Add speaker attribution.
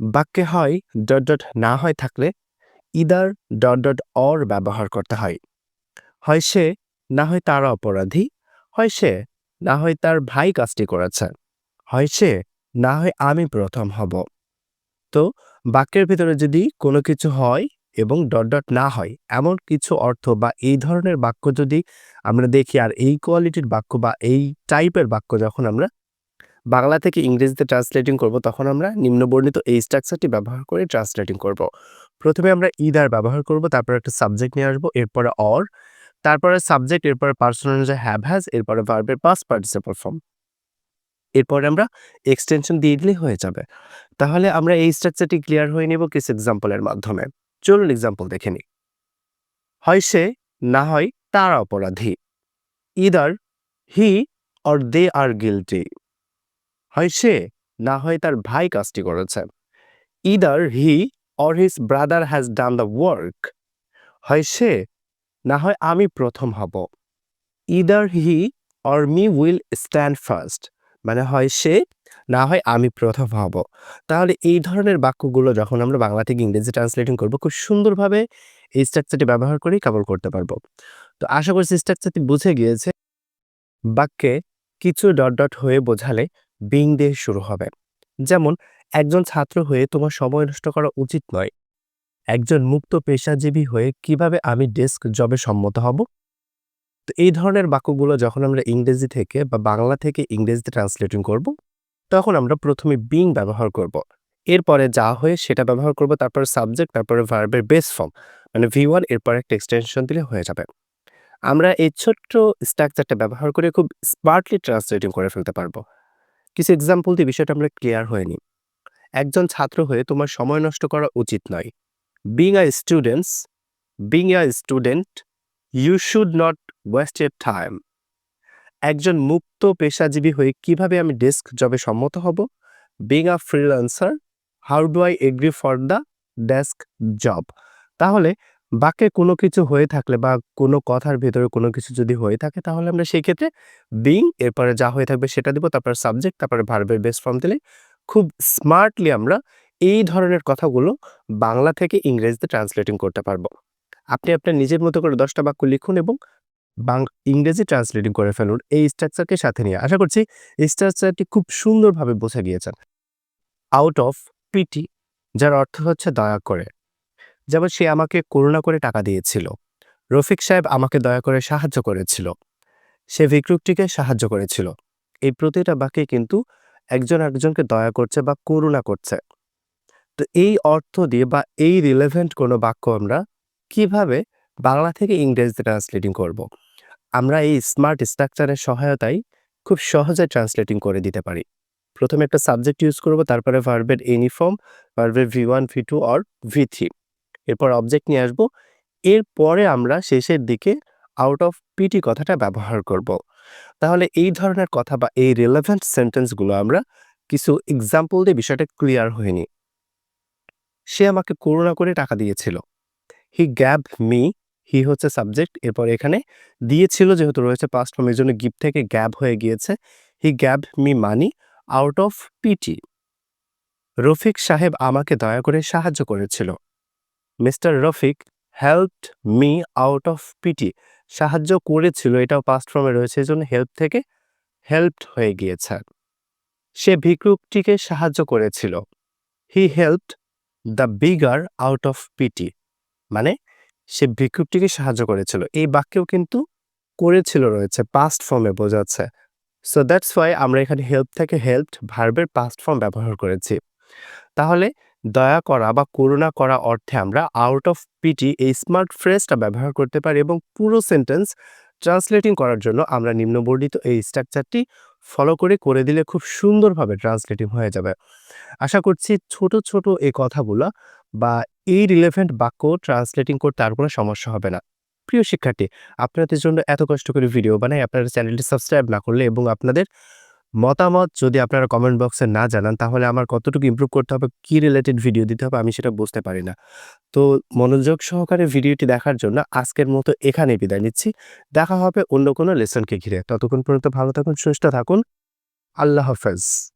Speaker 1: বাক্যে হয় dot dot না হয় থাকলে ইদার ডট ডট অর ব্যবহার করতে হয়। হয় সে, না হয় তার অপরাধী। হয় সে, না হয় তার ভাই কাজটি করেছে। হয় সে, না হয় আমি প্রথম হব। তো বাক্যের ভিতরে যদি কোনো কিছু হয় এবং ডট ডট না হয়, এমন কিছু অর্থ বা এই ধরনের বাক্য যদি আমরা দেখি, আর এই কোয়ালিটির বাক্য বা এই টাইপের বাক্য যখন আমরা বাংলা থেকে ইংরেজিতে ট্রান্সলেটিং করব, তখন আমরা নিম্নবর্ণিত এই স্ট্রাকচারটি ব্যবহার করে ট্রান্সলেটিং করব। প্রথমে আমরা ইদার ব্যবহার করব, তারপর একটা সাবজেক্ট নিয়ে আসব, এরপরে অর তারপরে সাবজেক্ট এরপরে পার্সোনাল অনুযায়ী হ্যাভ হ্যাজ এরপরে ভার্বের পাস পার্টিসিপাল ফর্ম এরপরে আমরা এক্সটেনশন দিয়ে দিলেই হয়ে যাবে। তাহলে আমরা এই স্ট্রাকচারটি ক্লিয়ার হয়ে নেব কিছু এক্সাম্পলের মাধ্যমে। চলুন এক্সাম্পল দেখে নিই। হয় সে, না হয় তার অপরাধী। Either he or they are guilty হয় সে, না হয় তার ভাই কাজটি করেছে। Either he or his brother has done the work হয় সে, না হয় আমি প্রথম হব। Either he or me will stand first মানে হয় সে, না হয় আমি প্রথম হব। তাহলে এই ধরনের বাক্যগুলো যখন আমরা বাংলা থেকে ইংরেজি ট্রান্সলেটিং করব, খুব সুন্দরভাবে এই স্ট্রাকচারটি ব্যবহার করেই কভার করতে পারব। তো আশা করছি স্ট্রাকচারটি বুঝে গিয়েছে। বাক্যে কিছু ডট ডট হয়ে বোঝালে বিং দিয়ে শুরু হবে। যেমন, একজন ছাত্র হয়ে তোমার সময় নষ্ট করা উচিত নয়। একজন মুক্ত পেশাজীবী হয়ে কীভাবে আমি ডেস্ক জবে সম্মত হব? তো এই ধরনের বাক্যগুলো যখন আমরা ইংরেজি থেকে বা বাংলা থেকে ইংরেজিতে ট্রান্সলেটিং করব, তখন আমরা প্রথমে বিং ব্যবহার করব। এরপরে যা হয়ে সেটা ব্যবহার করব, তারপর সাবজেক্ট তারপরে ভার্বের বেস ফর্ম মানে ভি ওয়ান এরপর একটা এক্সটেনশন দিলে হয়ে যাবে। আমরা এই ছোট্ট স্ট্রাকচারটা ব্যবহার করে খুব স্মার্টলি ট্রান্সলেটিং করে ফেলতে পারব। কিছু এক্সাম্পল দিয়ে বিষয়টা আমরা ক্লিয়ার হয়নি একজন ছাত্র হয়ে তোমার সময় নষ্ট করা উচিত নয়। Being a students being a student you should not waste her time একজন মুক্ত পেশাজীবী হয়ে কীভাবে আমি ডেস্ক জবে সম্মত হব? Being a freelancer how do I agree for the desk job তাহলে বাক্যে কোনো কিছু হয়ে থাকলে বা কোনো কথার ভেতরে কোনো কিছু যদি হয়ে থাকে, তাহলে আমরা সেই ক্ষেত্রে বিং এরপরে যা হয়ে থাকবে সেটা দিব, তারপরে সাবজেক্ট তারপরে ভার্বের বেস ফর্ম দিলে খুব স্মার্টলি আমরা এই ধরনের কথাগুলো বাংলা থেকে ইংরেজিতে ট্রান্সলেটিং করতে পারব। আপনি আপনার নিজের মতো করে দশটা বাক্য লিখুন এবং বাং, ইংরেজি ট্রান্সলেটিং করে ফেলুন এই স্ট্রাকচারকে সাথে নিয়ে। আশা করছি স্ট্রাকচারটি খুব সুন্দরভাবে বোঝা গিয়েছেন। আউট অফ পিটি যার অর্থ হচ্ছে দয়া করে। যেমন সে আমাকে করুণা করে টাকা দিয়েছিল। রফিক সাহেব আমাকে দয়া করে সাহায্য করেছিল। সে ভিক্ষুকটিকে সাহায্য করেছিল। এই প্রতিটা বাক্যে কিন্তু একজন একজনকে দয়া করছে বা করুণা করছে। তো এই অর্থ দিয়ে বা এই রিলেভেন্ট কোনো বাক্য আমরা কীভাবে বাংলা থেকে ইংরেজিতে ট্রান্সলেটিং করব। আমরা এই স্মার্ট স্ট্রাকচারের সহায়তায় খুব সহজে ট্রান্সলেটিং করে দিতে পারি। প্রথমে একটা সাবজেক্ট ইউজ করব, তারপরে ভার্বের ইউনিফর্ম ভার্বের V one V two or V three এরপর অবজেক্ট নিয়ে আসব। এরপরে আমরা শেষের দিকে আউট অফ পিটি কথাটা ব্যবহার করব। তাহলে এই ধরনের কথা বা এই রিলেভেন্ট সেন্টেন্সগুলো আমরা কিছু এক্সাম্পল দিয়ে বিষয়টা ক্লিয়ার হয়নি। সে আমাকে করুণা করে টাকা দিয়েছিল। হি গ্যাব মি হি হচ্ছে সাবজেক্ট এরপর এখানে দিয়েছিল যেহেতু রয়েছে পাস্ট ফর্ম এর জন্য গিফট থেকে গ্যাব হয়ে গিয়েছে। He gave me money out of pity Rafiq সাহেব আমাকে দয়া করে সাহায্য করেছিল। Mister Rafiq helped me out of pity. সাহায্য করেছিল, এটাও পাস্ট ফর্মে রয়েছে, এজন্য হেল্প থেকে হেল্পড হয়ে গিয়েছে। সে ভিক্ষুকটিকে সাহায্য করেছিল। He helped the beggar out of pity. মানে সে ভিক্ষুকটিকে সাহায্য করেছিল। এই বাক্যেও কিন্তু করেছিল রয়েছে পাস্ট ফর্মে বোঝাচ্ছে। সো দ্যাটস ওয়াই আমরা এখানে হেল্প থেকে হেল্পড ভার্বের পাস্ট ফর্ম ব্যবহার করেছি। তাহলে দয়া করা বা করুণা করা অর্থে আমরা আউট অফ পিটি এই স্মার্ট ফ্রেজটা ব্যবহার করতে পারি এবং পুরো সেন্টেন্স ট্রান্সলেটিং করার জন্য আমরা নিম্নবর্ণিত এই স্ট্রাকচারটি ফলো করে করে দিলে খুব সুন্দরভাবে ট্রান্সলেটিং হয়ে যাবে। আশা করছি ছোট ছোট এই কথাগুলো বা এই রিলেভেন্ট বাক্য ট্রান্সলেটিং করতে আর কোনো সমস্যা হবে না। প্রিয় শিক্ষার্থী, আপনাদের জন্য এত কষ্ট করে ভিডিও বানাই, আপনারা চ্যানেলটি সাবস্ক্রাইব না করলে এবং আপনাদের মতামত যদি আপনারা কমেন্ট বক্সে না জানান, তাহলে আমার কতটুকু ইম্প্রুভ করতে হবে, কী রিলেটেড ভিডিও দিতে হবে, আমি সেটা বুঝতে পারি না। তো মনোযোগ সহকারে ভিডিওটি দেখার জন্য আজকের মতো এখানে বিদায় নিচ্ছি। দেখা হবে অন্য কোনো লেসনকে ঘিরে। ততক্ষণ পর্যন্ত ভালো থাকুন, সুস্থ থাকুন। আল্লাহ হাফেজ।